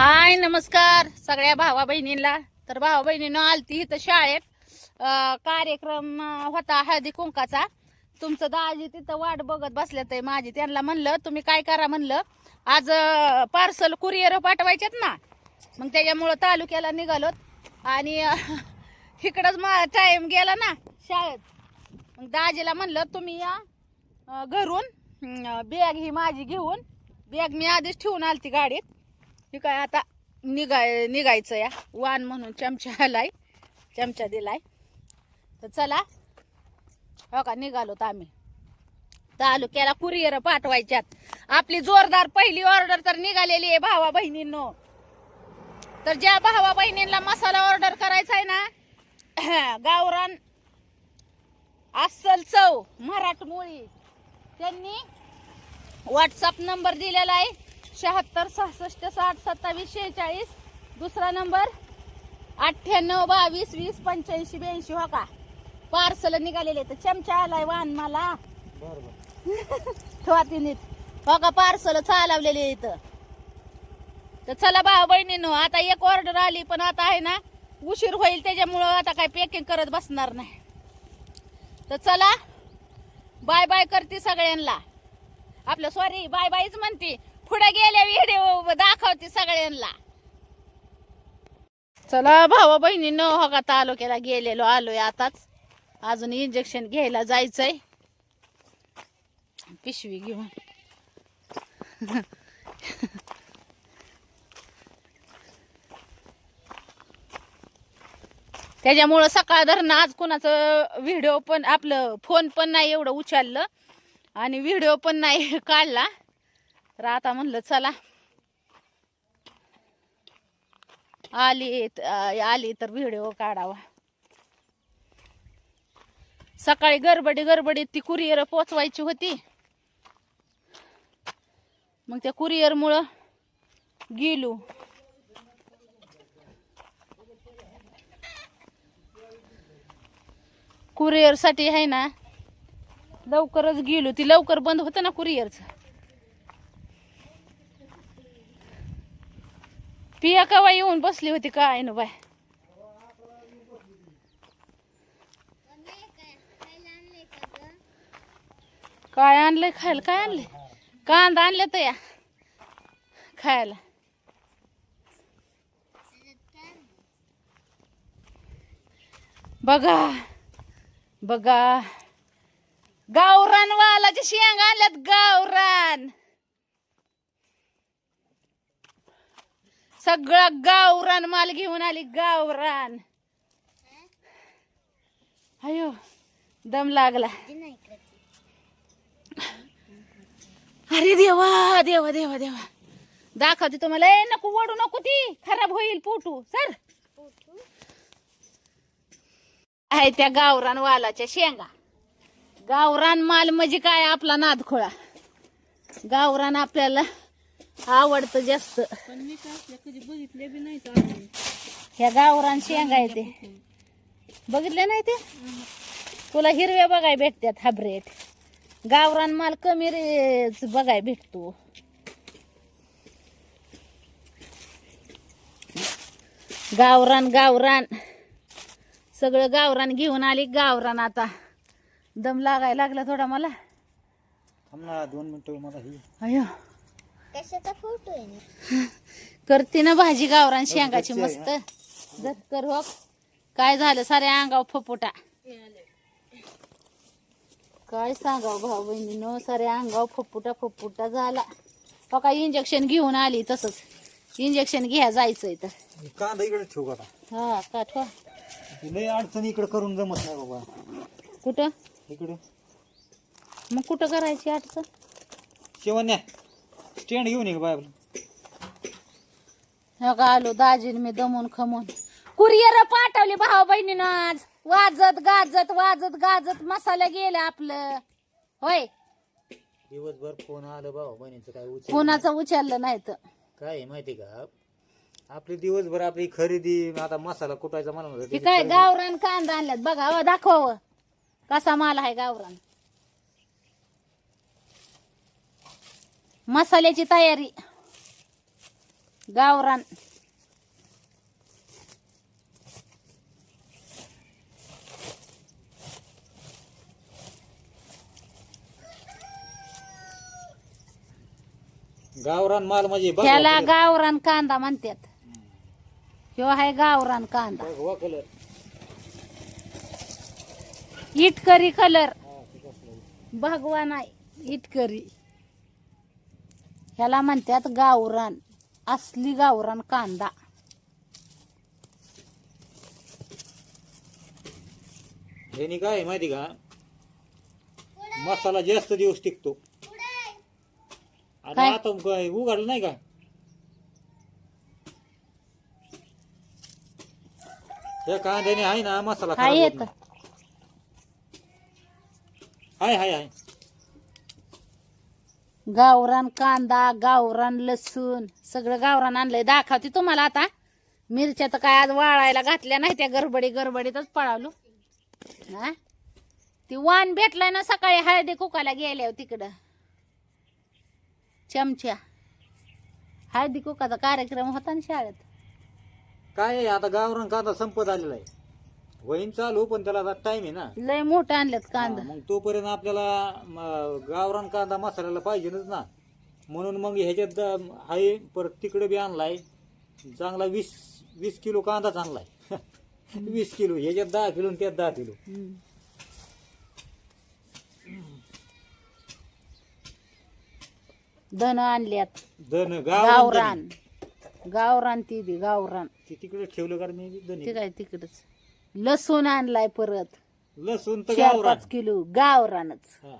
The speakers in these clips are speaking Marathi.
हाय नमस्कार सगळ्या भावा बहिणींना तर भावा बहिणीनं आलती इथं शाळेत. कार्यक्रम होता हळदी कुंकाचा. तुमचं दाजी तिथं वाट बघत बसल्यात आहे. माझी त्यांना म्हणलं तुम्ही काय करा? म्हणलं आज पार्सल कुरिअर पाठवायच्यात ना. मग त्याच्यामुळं तालुक्याला निघालोत. आणि इकडंच मा टाईम गेला ना शाळेत. मग दाजीला म्हणलं तुम्ही या घरून बॅग ही माझी घेऊन. बॅग मी आधीच ठेवून आलती गाडीत. हे काय आता निघाय निघायचं या. वान म्हणून चमचा आलाय चमचा दिलाय. तर चला हो का निघालोत आम्ही. तालुक्याला कुरिअर पाठवायच्यात. आपली जोरदार पहिली ऑर्डर तर निघालेली आहे भावा बहिणींनो. तर ज्या भावा बहिणींना मसाला ऑर्डर करायचा आहे ना गावरान अस्सल चव मराठमोळी. त्यांनी व्हॉट्सअप नंबर दिलेला आहे. शहात्तर सहासष्ट साठ सत्तावीस शेहेचाळीस. दुसरा नंबर अठ्ठ्याण्णव बावीस वीस पंच्याऐंशी ब्याऐंशी. हो का? पार्सल निघालेले तर चमचा आलाय वाहन मला. ठेवा तिने हो का? पार्सल चालवलेले इथं तर चला भाऊ बहिणीनो आता एक ऑर्डर आली पण आता आहे ना उशीर होईल त्याच्यामुळं आता काय पॅकिंग करत बसणार नाही. तर चला बाय बाय करते सगळ्यांना. आपलं सॉरी बाय बायच म्हणते. पुढे गेल्या व्हिडिओ दाखवते सगळ्यांना. चला भावा बहिणीनं हो का तालुक्याला गेलेलो आलोय आताच. अजून इंजेक्शन घ्यायला जायचंय. पिशवी घेऊन. त्याच्यामुळं सकाळ धरणं आज कोणाचं व्हिडिओ पण आपलं फोन पण नाही एवढं उचललं. आणि व्हिडिओ पण नाही काढला. तर आता म्हणलं चला. आली आली तर व्हिडिओ काढावा. सकाळी गडबडी गडबडीत ती कुरिअर पोचवायची होती. मग त्या कुरिअर मुळ गेलो. कुरिअरसाठी आहे ना लवकरच गेलो. ती लवकर बंद होतं ना कुरिअरचं पिया कवा येऊन बसली होती काय ना बाय. काय आणलंय खायला? काय आणलंय? कांदा आणले तर या. खायला. बघा. बघा. गावरान वालाच्या शेंगा आणल्यात गावरान. सगळा गावरान माल घेऊन आली गावरान. अयो दम लागला. अरे देवा देवा देवा देवा. दाखवते तुम्हाला. ए नको ओढू नको ती. खराब होईल पोटू. सर. आहे त्या गावरान वालाच्या शेंगा. गावरान माल म्हणजे काय? आपला नादखोळा. गावरान आपल्याला आवडतं जास्त. पण मी काय असल्या कधी बघितले बी नाही तर अजून. ह्या गावरान शेंगा आहे ते. बघितले. नाही ते? तुला हिरव्या बघाय भेटतात हायब्रेड गावरान माल कमी रेच बघाय भेटतो. गावरान गावरान. सगळं गावरान घेऊन आली गावरान आता. दम लागायला लागला थोडा मला. दोन मिनिटं मला ही अयो कशाचा फोटो आहे ना? करते ना भाजी गावरान शेंगाची मस्त. कर हो. काय झालं साऱ्या अंगाव फपोटा काय सांगाव भाऊ बहिणीनो साऱ्या अंगाव फपुटा फपुटा झाला. हो का इंजेक्शन घेऊन आली तसंच. इंजेक्शन घ्या जायचंय तर. कांदा इकडे ठेवू का हा का ठेवा लय अडचण इकडे करून जमत नाही बाबा. कुठं? इकडे. मग कुठं करायची अडचण? शेवण्या. स्टँड घेऊन ये बाय हो का आलो दाजीन मी दमून खमून. कुरिअर पाठवली भाऊ बहिणीनं आज. वाजत गाजत वाजत गाजत मसाला गेला आपलं. होय. दिवसभर फोन आलं बाबा बहिणीचं काय उचल कोणाचं उचललं नाही तर काय आहे माहिती का? आपली दिवसभर आपली खरेदी आता मसाला कुटायचा मला म्हणलं हे काय खरेदी- गावरान कांदा आणल्यात? बघा अहो, दाखवावं. कसा माल आहे गावरान. मसाल्याची तयारी. गावरान. गावरान माल म्हणजे बघ त्याला गावरान कांदा म्हणतात. ह्यो आहे गावरान कांदा. कलर. इटकरी कलर हा, ते कसलं. भगवान आहे इटकरी. ह्याला म्हणतात गावरान. असली गावरान कांदा. ह्यानी काय आहे माहिती का? मसाला जास्त दिवस टिकतो. आणि काय? आता काय उघडलं नाही का? त्या कांद्याने आहे ना मसाला काय खराब होत येत नाही. हाय हाय हाय गावरान कांदा गावरान लसूण सगळं गावरान आणलंय. दाखवते तुम्हाला आता. मिरच्या तर काय आज वाळायला घातल्या नाही त्या गरबडी गरबडीतच पळावलो हा? ती वाण भेटलाय ना सकाळी हळदी कुकाला गेल्या हो तिकडं. चमच्या हळदी कुकाचा कार्यक्रम होता ना शाळेत. काय आहे, आता गावरान कांदा संपत आलेला आहे. वहीन चालू पण त्याला आता टाइम आहे ना. लय मोठं आणल्यात कांदा. हा, मग तोपर्यंत आपल्याला म, गावरान कांदा मसाल्याला पाहिजेच ना. म्हणून मग ह्याच्यात द- आहे परत तिकडे बी आणलाय. चांगला वीस वीस किलो कांदाच आणलाय. वीस किलो ह्याच्यात दहा किलो आणि त्यात दहा किलो. हम्म. धन आणल्यात. धन गावरान गावरान. गावरान ती बी गावरान. ते तिकडे ठेवलं कारण मी बी ते धने काय तिकडच. लसूण आणलाय परत. लसूण तर चार गावरान. पाच किलो गावरानच. हा.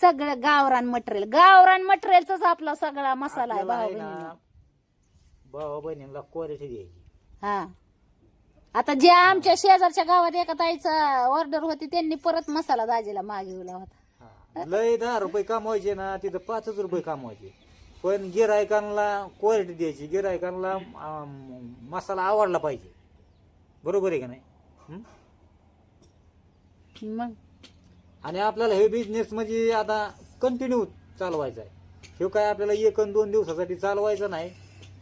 सगळं गावरान मटेरियल. गावरान मटेरियलचाच आपला सगळा मसाला आहे आपल्याला भाऊ आहे ना बहिणींनो. भावा बहिणीला क्वालिटी द्यायची. हा. आता जे आमच्या शेजारच्या गावात एका ताईचा ऑर्डर होती त्यांनी परत मसाला दाजीला मागवला होता. हा. लय दहा रुपये कमवायचे ना तिथं पाचच रुपये कमवायचे. पण गिरायकांना क्वालिटी द्यायची. गिरायकांना मसाला आवडला पाहिजे. बरोबर आहे का नाही? हं? मग? आणि आपल्याला हे बिझनेस म्हणजे आता कंटिन्यू चालवायचा आहे. हे काय आपल्याला एक अन दोन दिवसासाठी चालवायचं नाही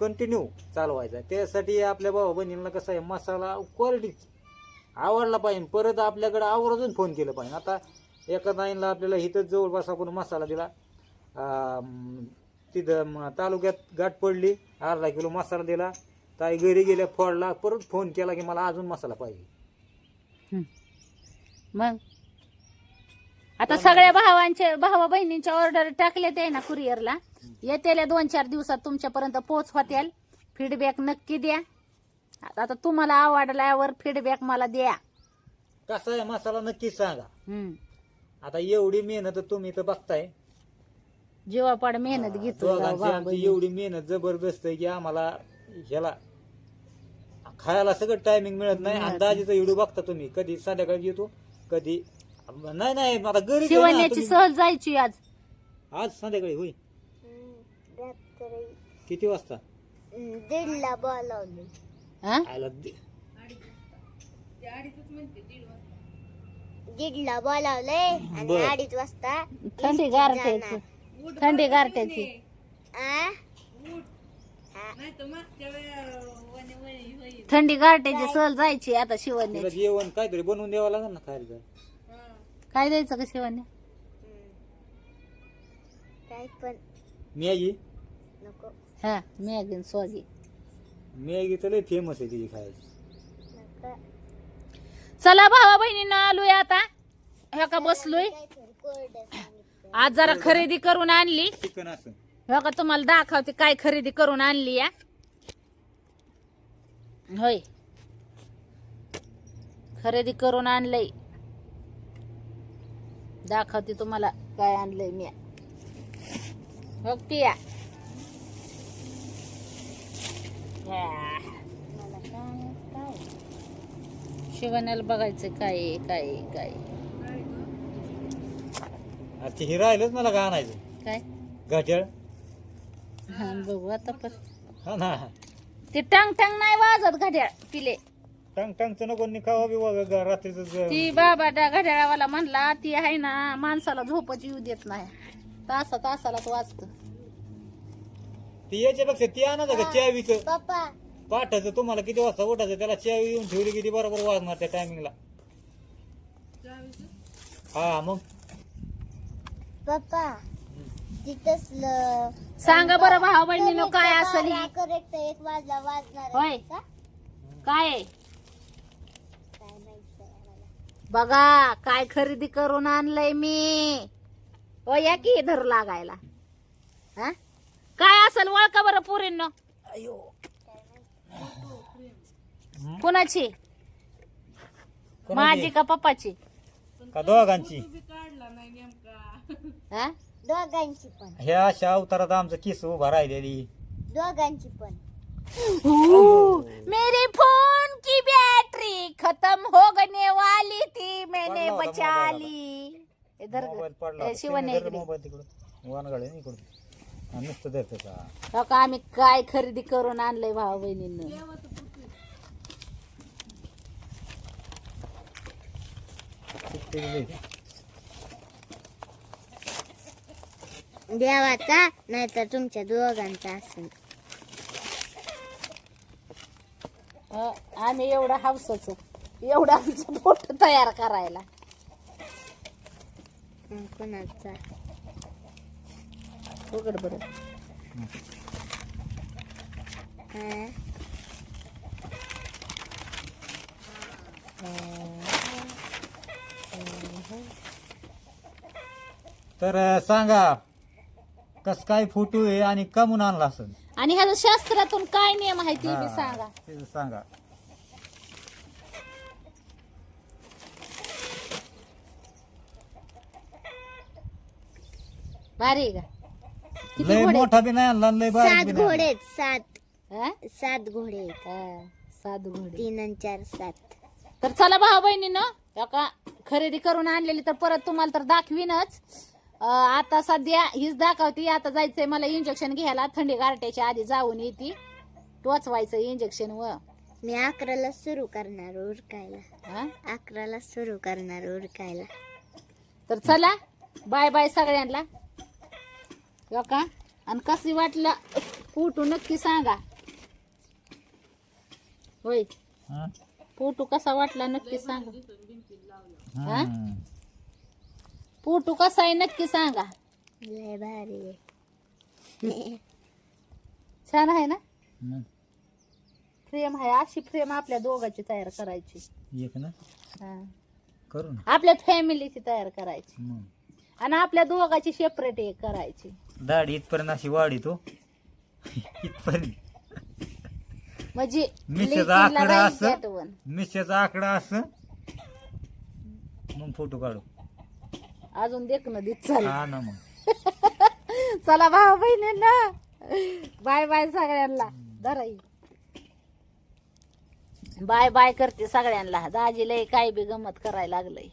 कंटिन्यू चालवायचा आहे. त्यासाठी आपल्या भाऊ बहिणींना कसं आहे मसाला क्वालिटी आवडला पाहिजे. परत आपल्याकडे आवर्जून फोन केलं पाहिजे. आता एका ताईंना आपल्याला इथंच जवळपास आपण मसाला दिला. अं, तिथं म- तालुक्यात गाठ पडली अर्धा किलो मसाला दिला. ताई घरी गेल्या फोडला परत फोन केला की मला अजून मसाला पाहिजे. मग? आता सगळ्या भावांचे भावा बहिणींच्या ऑर्डर टाकले ते ना कुरिअरला येतेल्या दोन चार दिवसात तुमच्यापर्यंत पोच होतील फीडबॅक नक्की द्या. आता आता तुम्हाला आवडल्यावर फीडबॅक मला द्या. कसा आहे मसाला नक्कीच सांगा. हम्म. आता एवढी मेहनत तुम्ही तर बघताय. जीवापाड मेहनत घेतो दोघांची भावा आमची बहिणी. एवढी मेहनत जबरदस्त आहे की आम्हाला ह्याला खायला सगळं टायमिंग मिळत नाही. मिळत अंदाजीचा व्हिडिओ बघता तुम्ही. कधी संध्याकाळी येतो कधी नाही नाही आता घरी आहे ना शिवण्याची तुम्ही. सहल जायची आज. आज संध्याकाळी होई रात्री. किती वाजता? दीडला बोलावले हा? आयला दे- दीडला बोलावले आणि बर. अडीच वाजता थंडी गारठ्याची. थंडी गारठ्याची. आ? थंडी गारठ्याची सहल जायची आता तिला शिवण्याची जेवण काहीतरी बनवून द्यावं लागेल ना खायला काय द्यायचं का शिवण्या? काय पण. मॅगी? नको. हा मॅगी स्वागी मॅगी तर लय फेमस आहे तिची खायची. नको. चला भावा बहिणींना आलोय आता. ह्या का बसलोय? काहीतरी कोरडं सांगितलं. आज जरा खरेदी करून आणली. चिकन असं. ह्या का तुम्हाला दाखवते काय खरेदी करून आणली या. होय. खरेदी करून आणलंय. दाखवते तुम्हाला काय आणलंय मी. हो पिया या. मला काय काय? शिवण्याला बघायचं काय काय काय. आता हे राहिलंच मला का आणायचं? काय? घाट्याळ? हा बघू आता पण. हा ना. ते टंग टंग नाही वाजत घड्याळ पिले. टंग टंगचं नको नि खावा बी बघा रात्रीच ती बाबा त्या घड्याळावाला म्हणला ती आहे ना माणसाला झोपच येऊ देत नाही. तासा तासालाच वाजत. ती याच्यापेक्षा ती आणायचं का चावीच. पप्पा पाठाचं तुम्हाला किती वाजता उठायचं त्याला चावी येऊन ठेवली किती बरोबर वाजणार त्या टायमिंगला हा मग. पप्पा तिथंच ल- सांगा बरं भाऊ बहिणीनो काय करेक्ट असेल ही? करेक्ट एक वाजला वाजणार होय. आहे का? काय आहे? काय माहीत आहे आम्हाला. बघा काय खरेदी करून आणलंय मी ओ या की धरू लागायला हा? काय असेल वळका बरं पुरींनो कुणाची माझी का पप्पाची का दोघांची हा? दोघांची पण. ह्या अशा अवतारात आमचं किस उभा राहिलेली. दोघांची पण. मेरे फोन की बैटरी खत्म हो गने वाली थी मैंने पडला होता बचा मोबाईल ली इधर मोबाईल पडला ए, होता. शिवण्या तिने धरलं इकडे. मोबाईल तिकडं वानगाडे नाही इकडं हा, नुसतं धरतं का? हो का आम्ही काय खरेदी करून आणलंय भाऊ बहिणींना? किती देवाचा नाहीतर तुमच्या दोघांचा असेल. अ, आम्ही एवढं हावसाच एवढं आमचं पोट तयार करायला. कोणाचा? उघड बरं. हं? तर अं, सांगा कस काय फोटो आहे आणि कमून आणला असं आणि ह्याचं शास्त्रातून काय नियम आहे ते बी सांगा. सांगा. भारी आहे का? किती लय घोडे मोठा बी नाही आणला आणि लय बारीक सात बी नाही घोडे आणला. आहेत, सात. हा? सात घोडे आहेत. हा, सात घोडे. तीन आणि चार सात. तर चला भाऊ बहिणीनं का खरेदी करून आणलेली तर परत तुम्हाला तर दाखवीनच. आता सध्या हीच दाखवती आता जायचंय मला इंजेक्शन घ्यायला थंडी गारट्याच्या आधी जाऊन येते. टोचवायचं इंजेक्शन व. मी अकराला सुरू करणार उरकायला. हा? अकराला सुरू करणार उरकायला. तर चला बाय बाय सगळ्यांना. हो का? आणि कशी वाटलं फोटो नक्की सांगा. होय. हं? फोटो कसा वाटला नक्की सांगा. हा? फोटो कसा आहे नक्की सांगा. लय भारी आहे. छान आहे ना? हं. फ्रेम आहे अशी फ्रेम आपल्या दोघांची तयार करायची. एक ना? हा. करू ना. आपल्या फॅमिलीची तयार करायची. मग. आणि आपल्या दोघांची सेपरेट एक करायची. दाढी इथपर्यंत अशी वाढी तो. इथपर्यंत. म्हणजे मिसेचा लेकीला आकडा राहील असं. आठवण. मिसेचा आकडा असं. मग फोटो काढू. अजून देखणं देत चाल हा ना मग. चला भाऊ बहिणींना. बाय बाय सगळ्यांना. धराई बाय बाय करते सगळ्यांना. दाजीला काय बी गमत करायला लागलंय.